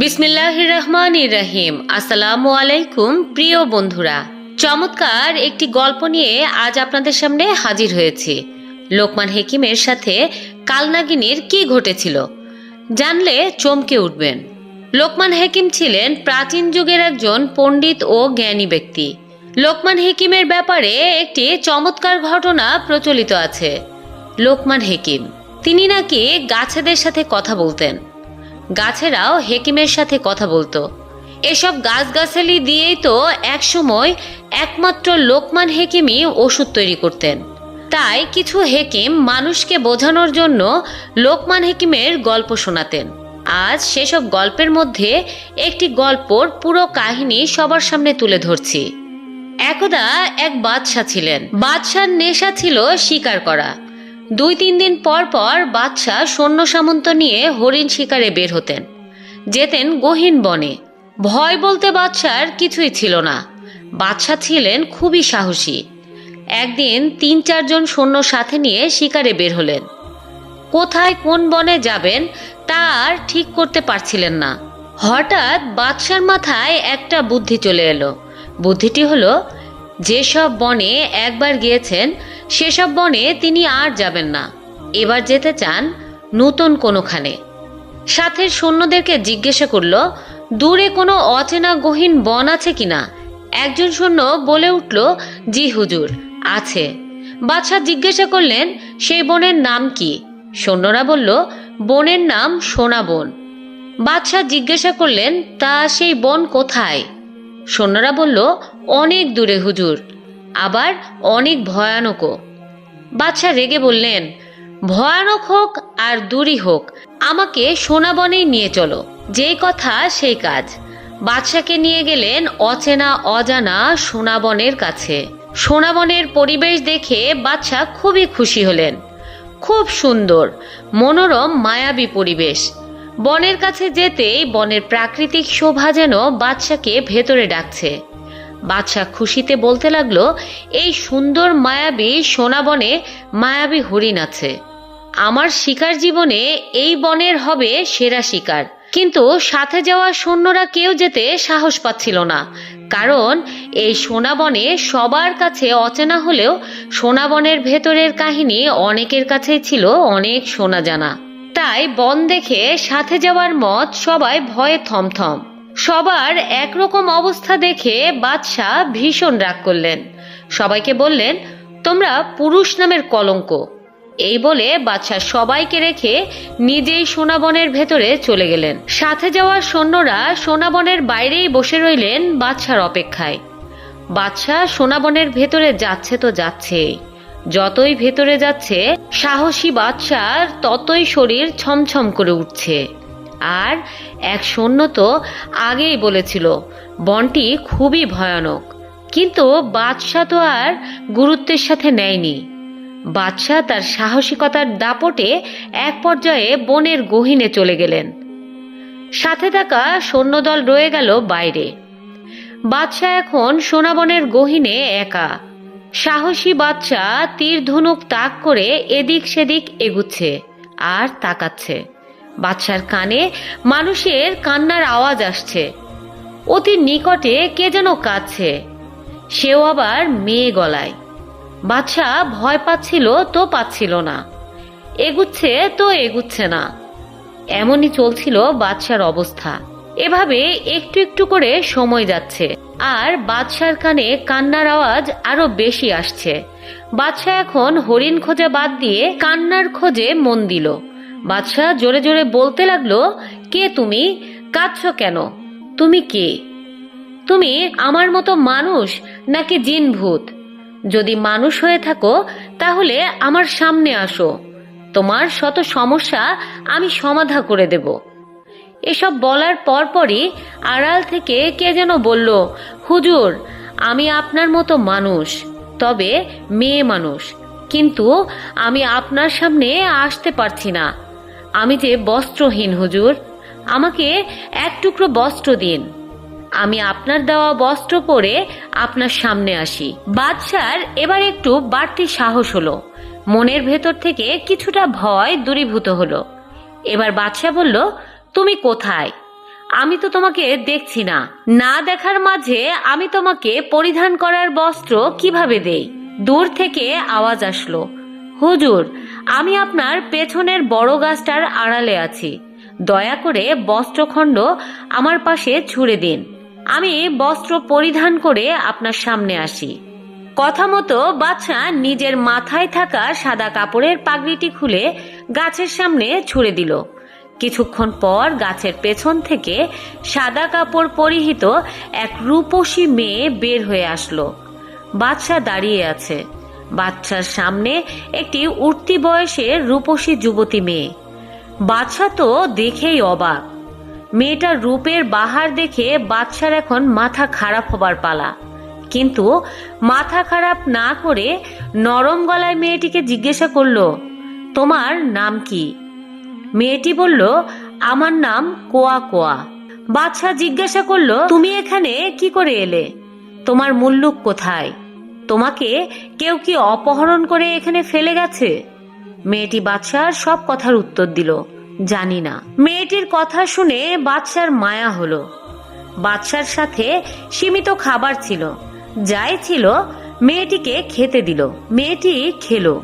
বিসমিল্লাহ রহমান রহিম আসসালামু আলাইকুম প্রিয় বন্ধুরা। চমৎকার একটি গল্প নিয়ে আজ আপনাদের সামনে হাজির হয়েছি। লোকমান হেকিমের সাথে কালনাগিনীর কি ঘটেছিল, জানলে চমকে উঠবেন। লোকমান হেকিম ছিলেন প্রাচীন যুগের একজন পণ্ডিত ও জ্ঞানী ব্যক্তি। লোকমান হেকিমের ব্যাপারে একটি চমৎকার ঘটনা প্রচলিত আছে। লোকমান হেকিম, তিনি নাকি গাছেদের সাথে কথা বলতেন। গাছেরাও হেকিমের সাথে কথা বলতো। এসব গাছগাছালি দিয়েই তো একসময় একমাত্র লোকমান হেকিমই ওষুধ তৈরি করতেন। তাই কিছু হেকিম মানুষকে বোঝানোর জন্য লোকমান হেকিমের গল্প শোনাতেন। আজ সেসব গল্পের মধ্যে একটি গল্পর পুরো কাহিনী সবার সামনে তুলে ধরছি। একদা এক বাদশাহ ছিলেন। বাদশার নেশা ছিল শিকার করা। দুই তিন দিন পর পর বাদশাহ সৈন্য সামন্ত নিয়ে হরিণ শিকারে বের হতেন। যেতেন গহীন বনে। ভয় বলতে বাদশার কিছুই ছিল না। বাদশাহ ছিলেন খুবই সাহসী। একদিন তিন চারজন সৈন্য সাথে নিয়ে শিকারে বের হলেন। কোথায় কোন বনে যাবেন তা আর ঠিক করতে পারছিলেন না। হঠাৎ বাদশার মাথায় একটা বুদ্ধি চলে এলো। বুদ্ধিটি হলো, যেসব বনে একবার গিয়েছেন সেসব বনে তিনি আর যাবেন না। এবার যেতে চান নতুন কোনোখানে। সাথের সৈন্যদেরকে জিজ্ঞাসা করল, দূরে কোনো অচেনা গহীন বন আছে কিনা? একজন সৈন্য বলে উঠল, জি হুজুর, আছে। বাদশাহ জিজ্ঞাসা করলেন, সেই বনের নাম কি? সৈন্যরা বলল, বনের নাম সোনা বন। বাদশাহ জিজ্ঞাসা করলেন, তা সেই বন কোথায়? সৈন্যরা বলল, অনেক দূরে হুজুর। আবার অনেক ভয়ানকও। বাদশাহ রেগে বললেন, ভয়ানক হোক আর দূরই হোক, আমাকে সোনাবনেই নিয়ে চলো যেই কথা সেই কাজ। বাদশাকে নিয়ে গেলেন অচেনা অজানা সোনাবনের কাছে। সোনাবনের পরিবেশ দেখে বাদশাহ খুবই খুশি হলেন। খুব সুন্দর, মনোরম, মায়াবী পরিবেশ। বনের কাছে যেতেই বনের প্রাকৃতিক শোভা যেন বাদশাকে ভেতরে ডাকছে। বাদশাহ খুশিতে বলতে লাগল, এই সুন্দর মায়াবী সোনাবনে মায়াবী হরিণ আছে। আমার শিকার জীবনে এই বনের হবে সেরা শিকার। কিন্তু সাথে যাওয়া সৈন্যরা কেউ যেতে সাহস পাচ্ছিল না। কারণ এই সোনাবনে সবার কাছে অচেনা হলেও সোনাবনের ভেতরের কাহিনী অনেকের কাছেই ছিল অনেক শোনা জানা। তাই বন দেখে সাথে যাওয়ার মত সবাই ভয়ে থমথম। সবার একরকম অবস্থা দেখে বাদশাহ ভীষণ রাগ করলেন। সবাইকে বললেন, তোমরা পুরুষ নামের কলঙ্ক। এই বলে বাদশাহ সবাইকে রেখে নিজেই সোনাবনের ভেতরে চলে গেলেন। সাথে যাওয়া সৈন্যরা সোনাবনের বাইরেই বসে রইলেন বাদশার অপেক্ষায়। বাদশাহ সোনাবনের ভেতরে যাচ্ছে তো যাচ্ছেই যতই ভেতরে যাচ্ছে, সাহসী বাদশার ততই শরীর ছমছম করে উঠছে। আর এক সৈন্য তো আগেই বলেছিল, বনটি খুবই ভয়ানক। কিন্তু বাদশাহ তো আর গুরুত্বের সাথে নেয়নি। বাদশাহ তার সাহসিকতার দাপটে এক পর্যায়ে বনের গহীনে চলে গেলেন। সাথে থাকা সৈন্যদল রয়ে গেল বাইরে। বাদশাহ এখন সোনাবনের গহীনে একা। সাহসী বাদশাহ তীর ধনুক তাক করে এদিক সেদিক এগুচ্ছে আর তাকাচ্ছে। বাদশার কানে মানুষের কান্নার আওয়াজ আসছে। অতি নিকটে কে যেন কাঁদছে। সেও আবার মেয়ে গলায়। বাদশাহ ভয় পাচ্ছিল তো পাচ্ছিল না। এগুচ্ছে তো এগুচ্ছে না। এমনই চলছিল বাদশার অবস্থা। এভাবে একটু একটু করে সময় যাচ্ছে। আর বাদশার কানে কান্নার আওয়াজ আরও বেশি আসছে। বাদশাহ এখন হরিণ খোঁজা বাদ দিয়ে কান্নার খোঁজে মন দিল। বাদশাহ জোরে জোরে বলতে লাগল, কে তুমি? কাঁদছ কেন? তুমি কে? তুমি আমার মতো মানুষ নাকি জিন ভূত যদি মানুষ হয়ে থাকো, তাহলে আমার সামনে আসো। তোমার শত সমস্যা আমি সমাধা করে দেব। এসব বলার পরপরই আড়াল থেকে কে যেন বলল, হুজুর, আমি আপনার মতো মানুষ, তবে মেয়ে মানুষ। কিন্তু আমি আপনার সামনে আসতে পারছি না। আমি যে বস্ত্রহীন হুজুর, আমাকে এক টুকরো বস্ত্র দিন। আমি আপনার দেওয়া বস্ত্র পরে আপনার সামনে আসি। বাদশার এবার একটু বাড়তি সাহস হলো। মনের ভেতর থেকে কিছুটা ভয় দূরীভূত হলো। এবার বাদশাহ বলল, তুমি কোথায়? আমি তো তোমাকে দেখছি না। না দেখার মাঝে আমি তোমাকে পরিধান করার বস্ত্র কীভাবে দেই? দূর থেকে আওয়াজ আসলো, হুজুর আমি আপনার পেছনের বড় গাছটার আড়ালে আছি। দয়া করে বস্ত্রখণ্ড আমার পাশে ছুড়ে দিন। আমি বস্ত্র পরিধান করে আপনার সামনে আসি। কথা মতো বাচ্চা নিজের মাথায় থাকা সাদা কাপড়ের পাগড়িটি খুলে গাছের সামনে ছুড়ে দিল। কিছুক্ষণ পর গাছের পেছন থেকে সাদা কাপড় পরিহিত এক রূপসী মেয়ে বের হয়ে আসলো। বাচ্চা দাঁড়িয়ে আছে। বাচ্চার সামনে একটি উঠতি বয়সের রূপসী যুবতী মেয়ে। বাচ্চা তো দেখেই অবাক। মেয়েটার রূপের বাহার দেখে বাচ্চার এখন মাথা খারাপ হবার পালা। কিন্তু মাথা খারাপ না করে নরম গলায় মেয়েটিকে জিজ্ঞাসা করল, তোমার নাম কি? মেয়েটি বলল, আমার নাম কোয়া কোয়া। বাচ্চা জিজ্ঞাসা করল, তুমি এখানে কি করে এলে? তোমার মুল্লুক কোথায়? তোমাকে কেউ কি অপহরণ করে এখানে ফেলে গেছে? মেয়েটি বাচ্চার সব কথার উত্তর দিল। জানি না। মেয়েটির কথা শুনে বাচ্চার মায়া হলো। বাচ্চার সাথে সীমিত খাবার ছিল। যাই ছিল, মেয়েটিকে খেতে দিল। মেয়েটি খেলো।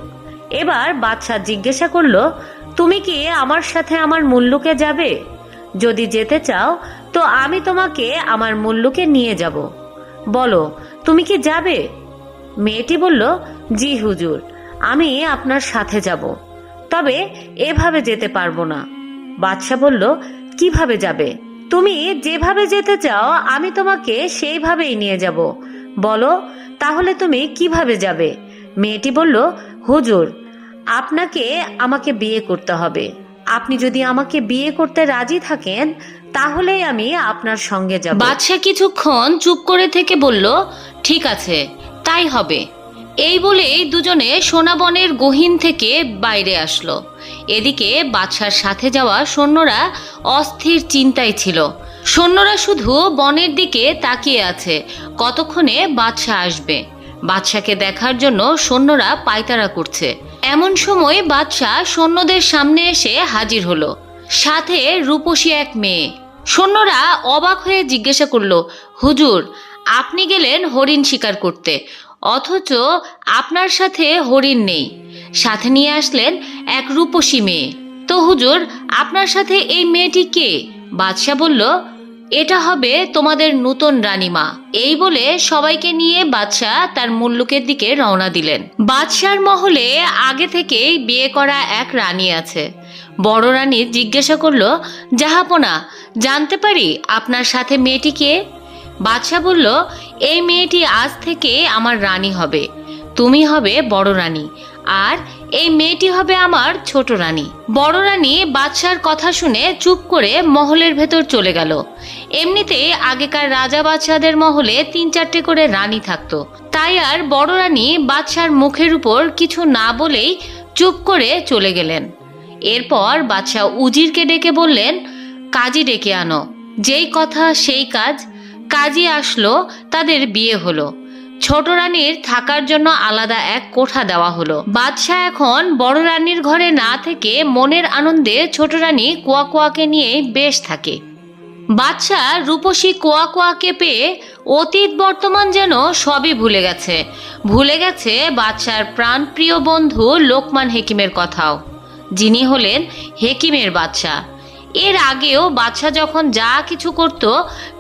এবার বাচ্চা জিজ্ঞাসা করল, তুমি কি আমার সাথে আমার মুল্লুকে যাবে? যদি যেতে চাও, তো আমি তোমাকে আমার মুল্লুকে নিয়ে যাব। বলো, তুমি কি যাবে? মেয়েটি বলল, জি হুজুর, আমি আপনার সাথে যাব। তবে এভাবে যেতে পারব না। বাদশাহ বলল, কীভাবে যাবে? তুমি যেভাবে যেতে চাও, আমি তোমাকে সেইভাবেই নিয়ে যাব। বলো, তাহলে তুমি কীভাবে যাবে? মেয়েটি বলল, হুজুর, আপনাকে আমাকে বিয়ে করতে হবে। আপনি যদি আমাকে বিয়ে করতে রাজি থাকেন, তাহলেই আমি আপনার সঙ্গে যাব। বাদশাহ কিছুক্ষণ চুপ করে থেকে বলল, ঠিক আছে তাই হবে। এই বলেই দুজনে সোনাবনের গহীন থেকে বাইরে আসলো। এদিকে বাদশার সাথে যাওয়া সৈন্যরা অস্থির চিন্তায় ছিল। সৈন্যরা শুধু বনের দিকে তাকিয়ে আছে, কতক্ষণে বাদশা আসবে। বাদশাকে দেখার জন্য সৈন্যরা পায়তারা করছে। এমন সময় বাদশাহ সৈন্যদের সামনে এসে হাজির হলো। সাথে রূপসী এক মেয়ে। সৈন্যরা অবাক হয়ে জিজ্ঞাসা করল, হুজুর আপনি গেলেন হরিণ শিকার করতে। অথচ আপনার সাথে হরিণ নেই। সাথে নিয়ে আসলেন এক রূপসী মেয়ে। তো হুজুর, আপনার সাথে এই মেয়েটি কে? বাদশাহ বলল, এটা হবে তোমাদের নূতন রানীমা। এই বলে সবাইকে নিয়ে বাদশাহ তার মুল্লুকের দিকে রওনা দিলেন। বাদশার মহলে আগে থেকেই বিয়ে করা এক রানী আছে। বড় রানী জিজ্ঞাসা করল জাহাপনা জানতে পারি আপনার সাথে মেয়েটি কে? বাদশাহ বলল, এই মেয়েটি আজ থেকে আমার রানী হবে। তুমি হবে বড় রানী, আর এই মেয়েটি হবে আমার ছোট রানী। বড় রানী বাদশার কথা শুনে চুপ করে মহলের ভেতর চলে গেল। এমনিতেই আগেকার রাজা বাদশাদের মহলে তিন চারটে করে রানী থাকতো। তাই আর বড় রানী বাদশার মুখের উপর কিছু না বলেই চুপ করে চলে গেলেন। এরপর বাদশাহ উজিরকে ডেকে বললেন, কাজী ডেকে আনো। যেই কথা, সেই কাজ কাজী আসলো, তাদের বিয়ে হলো। ছোট রানীর থাকার জন্য আলাদা এক কোঠা দেওয়া হলো। বাদশাহ এখন বড় রানীর ঘরে না থেকে মনের আনন্দে ছোট রানী কুয়া কুয়াকে নিয়ে বেশ থাকে। বাদশাহ রূপসী কোয়া কোয়াকে পেয়ে অতীত বর্তমান যেন সবই ভুলে গেছে। ভুলে গেছে বাদশার প্রাণপ্রিয় বন্ধু লোকমান হেকিমের কথাও। যিনি হলেন হেকিমের বাদশাহ। এর আগেও বাদশাহ যখন যা কিছু করত,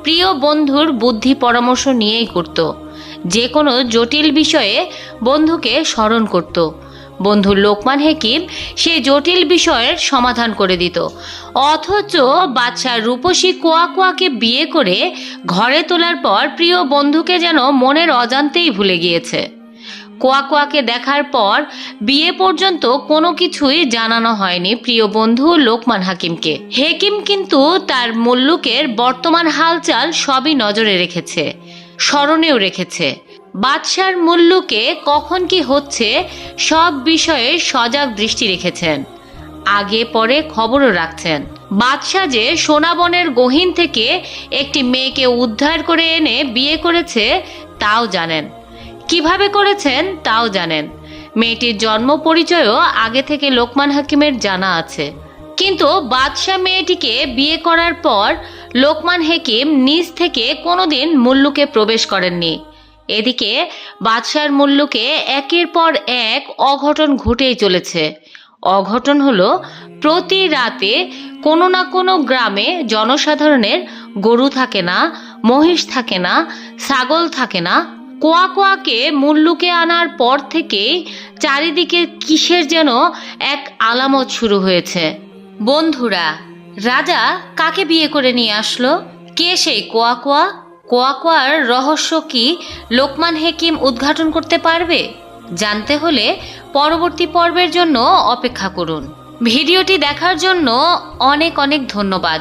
প্রিয় বন্ধুর বুদ্ধি পরামর্শ নিয়েই করত। যে কোনো জটিল বিষয়ে বন্ধুকে স্মরণ করত। বন্ধু লোকমান হেকিম সেই জটিল বিষয়ের সমাধান করে দিত। অথচ বাচ্চা রূপসী কোয়া কোয়াকে বিয়ে করে ঘরে তোলার পর প্রিয় বন্ধুকে যেন মনের অজান্তেই ভুলে গিয়েছে। কোয়া কোয়াকে দেখার পর বিয়ে পর্যন্ত কোনো কিছুই জানানো হয়নি প্রিয় বন্ধু লোকমান হাকিমকে। হেকিম কিন্তু তার মুল্লুকের বর্তমান হালচাল সবই নজরে রেখেছে, স্মরণেও রেখেছে। বাদশার মুল্লুকে কখন কি হচ্ছে সব বিষয়ে সজাগ দৃষ্টি রেখেছেন, আগে পরে খবরও রাখছেন। বাদশাহ যে সোনাবনের গহীন থেকে একটি মেয়েকে উদ্ধার করে এনে বিয়ে করেছে, তাও জানেন। কীভাবে করেছেন তাও জানেন। মেয়েটির জন্ম পরিচয়ও আগে থেকে লোকমান হাকিমের জানা আছে। কিন্তু বাদশাহ মেয়েটিকে বিয়ে করার পর লোকমান হেকিম নিজ থেকে কোনোদিন মুল্লুকে প্রবেশ করেননি। এদিকে বাদশার মুল্লুকে একের পর এক অঘটন ঘটেই চলেছে। অঘটন হলো, প্রতি রাতে কোনো না কোনো গ্রামে জনসাধারণের গরু থাকে না, মহিষ থাকে না, ছাগল থাকে না কোয়া কোয়াকে মুল্লুকে আনার পর থেকেই চারিদিকে কিসের যেন এক আলামত শুরু হয়েছে। বন্ধুরা, রাজা কাকে বিয়ে করে নিয়ে আসলো? কে সেই কোয়া কোয়া? কোয়া কোয়ার রহস্য কি লোকমান হেকিম উদ্ঘাটন করতে পারবে? জানতে হলে পরবর্তী পর্বের জন্য অপেক্ষা করুন। ভিডিওটি দেখার জন্য অনেক অনেক ধন্যবাদ।